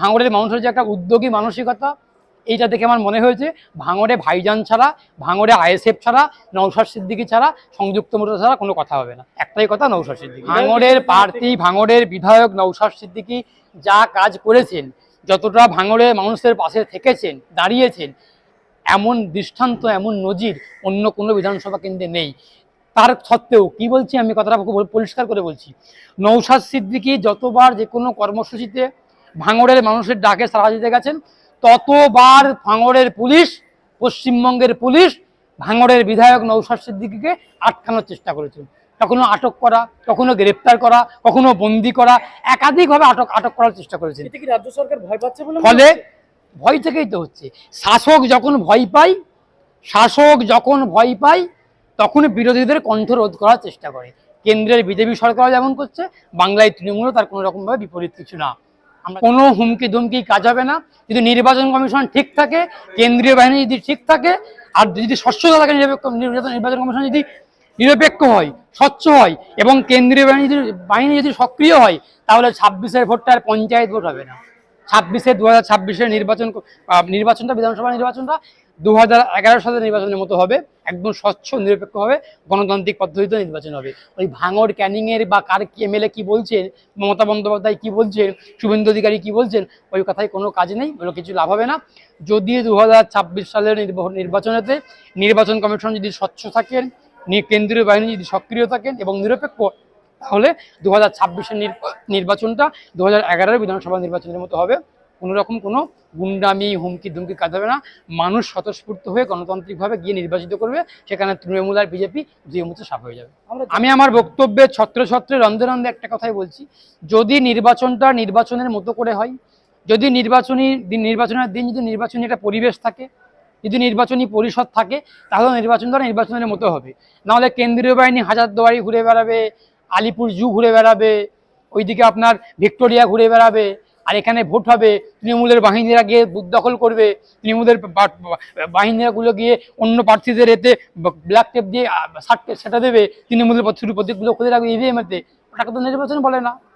ভাঙড়ের মানুষের যে একটা উদ্যোগী মানসিকতা। এইটা দেখে আমার মনে হয়েছে ভাঙড়ে ভাইজান ছাড়া ভাঙড়ে আইএসএফ ছাড়া নৌসার সিদ্দিকি ছাড়া সংযুক্ত মোর্চা ছাড়া কোনো কথা হবে না। একটাই কথা নৌসার সিদ্দিকি। ভাঙড়ের প্রার্থী ভাঙড়ের বিধায়ক নৌসার সিদ্দিকি যা কাজ করেছেন যতটা ভাঙড়ের মানুষের পাশে থেকেছেন দাঁড়িয়েছেন এমন দৃষ্টান্ত এমন নজির অন্য কোনো বিধানসভা কেন্দ্রে নেই। তার সত্ত্বেও কি বলছি আমি কথাটা খুব পরিষ্কার করে বলছি। নৌসাদ সিদ্দিকি যতবার যে কোনো কর্মসূচিতে ভাঙড়ের মানুষের ডাকে সারা দিতে গেছেন। ততবার ভাঙড়ের পুলিশ পশ্চিমবঙ্গের পুলিশ ভাঙড়ের বিধায়ক নৌসাদ সিদ্দিকিকে আটকানোর চেষ্টা করেছিল। কখনো আটক করা কখনো গ্রেপ্তার করা কখনো বন্দি করা একাধিকভাবে আটক আটক করার চেষ্টা করেছেন। রাজ্য সরকার ভয় পাচ্ছে বলে ফলে ভয় থেকেই তো হচ্ছে। শাসক যখন ভয় পায় শাসক যখন ভয় পায় তখন বিরোধীদের কণ্ঠ রোধ করার চেষ্টা করে। কেন্দ্রের বিজেপি সরকারও যেমন করছে বাংলায় তৃণমূলও তার কোনো রকমভাবে বিপরীত কিছু না। কোনো হুমকি ধুমকি কাজ হবে না। যদি নির্বাচন কমিশন ঠিক থাকে, কেন্দ্রীয় বাহিনী যদি ঠিক থাকে, আর যদি স্বচ্ছতা থাকে, নিরপেক্ষ নির্বাচন নির্বাচন কমিশন যদি নিরপেক্ষ হয়, স্বচ্ছ হয়, এবং কেন্দ্রীয় বাহিনী যদি বাহিনী যদি সক্রিয় হয়, তাহলে ছাব্বিশের ভোটটা আর পঞ্চায়েত ভোট হবে না। ছাব্বিশে দু হাজার নির্বাচন নির্বাচনটা, বিধানসভা নির্বাচনটা দু হাজার এগারো সালের নির্বাচনের মতো হবে। একদম স্বচ্ছ নিরপেক্ষ হবে গণতান্ত্রিক পদ্ধতিতে নির্বাচন হবে। ওই ভাঙড় ক্যানিংয়ের বা কার এমএলএ কি বলছেন, মমতা বন্দ্যোপাধ্যায় কি বলছেন, শুভেন্দু অধিকারী কি বলছেন, ওই কথায় কোনো কাজ নেই, ওগুলো কিছু লাভ হবে না। যদি দু হাজার ছাব্বিশ সালের নির্বাচনেতে নির্বাচন কমিশন যদি স্বচ্ছ থাকেন কেন্দ্রীয় বাহিনী যদি সক্রিয় থাকেন এবং নিরপেক্ষ, তাহলে দু হাজার নির্বাচনটা দু হাজার বিধানসভা নির্বাচনের মতো হবে। কোনো রকম কোনো গুন্ডামি হুমকি ধুমকি কাজ হবে না। মানুষ স্বতঃস্ফূর্ত হয়ে গণতান্ত্রিকভাবে গিয়ে নির্বাচিত করবে সেখানে তৃণমূল আর বিজেপি দুই মতো সাফ হয়ে যাবে। আমি আমার বক্তব্যে ছত্র ছত্রে রন্ধে রন্ধে একটা কথাই বলছি। যদি নির্বাচনটা নির্বাচনের মতো করে হয় যদি নির্বাচনী দিন নির্বাচনের দিন যদি নির্বাচনী একটা পরিবেশ থাকে যদি নির্বাচনী পরিষদ থাকে তাহলে নির্বাচনটা নির্বাচনের মতো হবে। নাহলে কেন্দ্রীয় বাহিনী হাজারদুয়ারি ঘুরে বেড়াবে আলিপুর জু ঘুরে বেড়াবে ওইদিকে আপনার ভিক্টোরিয়া ঘুরে বেড়াবে আর এখানে ভোট হবে, তৃণমূলের বাহিনীরা গিয়ে বুথ দখল করবে, তৃণমূলের বাহিনীরাগুলো গিয়ে অন্য প্রার্থীদের এতে ব্ল্যাক টেপ দিয়ে সাট- দেবে, তৃণমূলের প্রতীকগুলো খুলে রাখবে ইভিএমেতে ওটাকে তো নির্বাচন বলে না।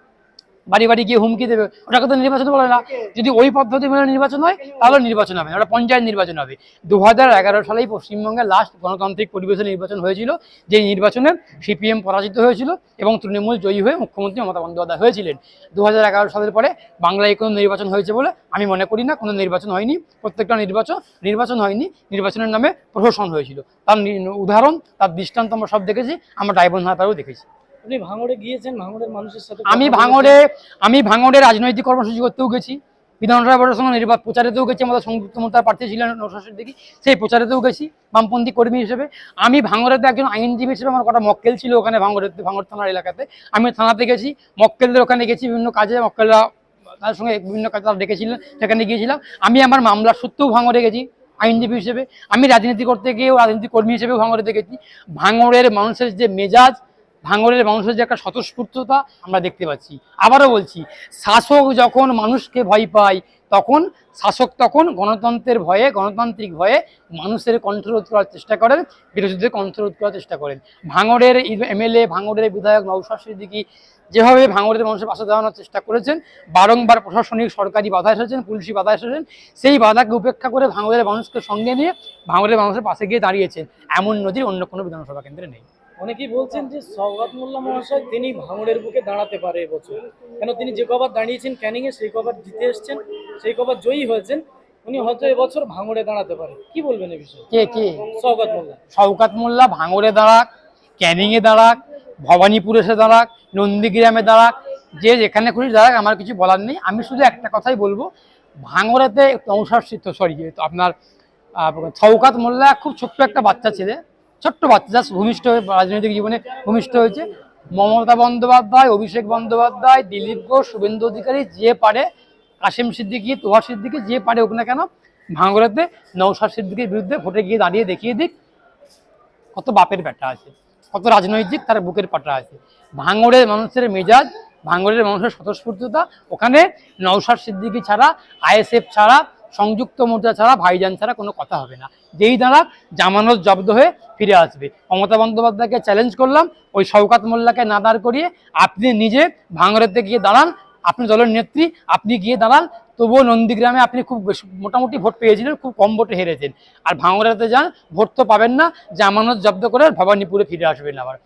বাড়ি বাড়ি গিয়ে হুমকি দেবে। ওটাকে তো নির্বাচন বলে না। যদি ওই পদ্ধতি মেনে নির্বাচন হয়, তাহলে নির্বাচন হবে ওটা পঞ্চায়েত নির্বাচন হবে। দু হাজার এগারো সালেই পশ্চিমবঙ্গের লাস্ট গণতান্ত্রিক পরিবেশে নির্বাচন হয়েছিল, যে নির্বাচনে সিপিএম পরাজিত হয়েছিল এবং তৃণমূল জয়ী হয়ে মুখ্যমন্ত্রী মমতা বন্দ্যোপাধ্যায় হয়েছিলেন। দু হাজার এগারো সালের পরে বাংলায় কোনো নির্বাচন হয়েছে বলে আমি মনে করি না। কোনো নির্বাচন হয়নি। প্রত্যেকটা নির্বাচন নির্বাচন হয়নি। নির্বাচনের নামে প্রহসন হয়েছিল। তার উদাহরণ, তার দৃষ্টান্ত আমরা সব দেখেছি। আমরা ডাইবন হাতারও দেখেছি। আপনি ভাঙড়ে গিয়েছেন ভাঙড়ের মানুষের সাথে আমি ভাঙড়ে আমি ভাঙড়ে রাজনৈতিক কর্মসূচি করতেও গেছি বিধানসভা ভোটের সঙ্গে নির্বাচন প্রচারেতেও গেছি আমাদের সংযুক্ত মোর্চার প্রার্থী ছিলেন নৌশাসের দিকে সেই প্রচারেতেও গেছি বামপন্থী কর্মী হিসেবে। আমি ভাঙড়েতে একজন আইনজীবী হিসেবে আমার কটা মক্কেল ছিল ওখানে ভাঙড়েতে ভাঙড় থানার এলাকাতে। আমি থানাতে গেছি মক্কেলদের ওখানে গেছি বিভিন্ন কাজে মক্কেলরা তার সঙ্গে বিভিন্ন কাজে তারা ডেকেছিলেন সেখানে গিয়েছিলাম। আমি আমার মামলার সূত্রেও ভাঙড়ে গেছি আইনজীবী হিসেবে। আমি রাজনীতি করতে গিয়েও রাজনীতি কর্মী হিসেবেও ভাঙড়ে দেখেছি ভাঙড়ের মানুষের যে মেজাজ ভাঙড়ের মানুষের যে একটা স্বতঃস্ফূর্ততা আমরা দেখতে পাচ্ছি। আবারও বলছি, শাসক যখন মানুষকে ভয় পায়, তখন শাসক তখন গণতন্ত্রের ভয়ে, গণতান্ত্রিক ভয়ে মানুষের কণ্ঠরোধ করার চেষ্টা করেন, বিরোধীদের কণ্ঠরোধ করার চেষ্টা করেন। ভাঙড়ের এমএলএ ভাঙড়ের বিধায়ক নৌশাদ সিদ্দিকী যেভাবে ভাঙড়ের মানুষের পাশে দাঁড়ানোর চেষ্টা করেছেন, বারংবার প্রশাসনিক, সরকারি বাধা এসেছেন, পুলিশি বাধা এসেছেন, সেই বাধাকে উপেক্ষা করে ভাঙড়ের মানুষকে সঙ্গে নিয়ে ভাঙড়ের মানুষের পাশে গিয়ে দাঁড়িয়েছেন। এমন নদীর অন্য কোনো বিধানসভা কেন্দ্রে নেই। অনেকেই বলছেন যে সৌগাত মোল্লা মহাশয় তিনি ভাঙড়ের বুকে দাঁড়াতে পারে এবছর। কেন তিনি যে কবার দাঁড়িয়েছেন ক্যানিং এ সেই কবার জিতে এসেছেন সেই কবার জয়ী হয়েছেন উনি হয়তো এবছর ভাঙড়ে দাঁড়াতে পারে। কি বলবেন এই বিষয়ে? কে কে? সৌগাত মোল্লা। শওকাত মোল্লা ভাঙড়ে দাঁড়াক ক্যানিংয়ে দাঁড়াক ভবানীপুর এসে দাঁড়াক নন্দীগ্রামে দাঁড়াক যে যেখানে খুশি দাঁড়াক আমার কিছু বলার নেই। আমি শুধু একটা কথাই বলব ভাঙড়েতে নৌসার সরি আপনার সৌকাত মোল্লা খুব ছোট্ট একটা বাচ্চা ছেলে ছোট্ট বাচ্চা জাস্ট ভূমিষ্ঠ হয়ে রাজনৈতিক জীবনে ভূমিষ্ঠ হয়েছে। মমতা বন্দ্যোপাধ্যায়, অভিষেক বন্দ্যোপাধ্যায়, দিলীপ ঘোষ, শুভেন্দু অধিকারী যে পারে কাশিম সিদ্দিকি, তোহার সিদ্দিকি যে পারে ওখানে কেন, ভাঙড়েতে নৌসার সিদ্দিকির বিরুদ্ধে ভোটে গিয়ে দাঁড়িয়ে দেখিয়ে দিক। কত বাপের ব্যাটা আছে, কত রাজনৈতিক তার বুকের পাটা আছে। ভাঙড়ের মানুষের মেজাজ, ভাঙড়ের মানুষের স্বতঃস্ফূর্ততা, ওখানে নৌসার সিদ্দিকি ছাড়া, আইএসএফ ছাড়া, সংযুক্ত মোর্চা ছাড়া, ভাইজান ছাড়া কোনো কথা হবে না। যেই দাঁড়া জামানত জব্দ হয়ে ফিরে আসবে। মমতা বন্দ্যোপাধ্যায়কে চ্যালেঞ্জ করলাম, ওই শওকাত মোল্লাকে না দাঁড় করিয়ে আপনি নিজে ভাঙড়েতে গিয়ে দাঁড়ান, আপনি দলের নেত্রী, আপনি গিয়ে দাঁড়ান, তবুও নন্দীগ্রামে আপনি খুব মোটামুটি ভোট পেয়েছিলেন, খুব কম ভোটে হেরেছেন। আর ভাঙড়াতে যান, ভোট তো পাবেন না, জামানত জব্দ করে ভবানীপুরে ফিরে আসবেন আবার।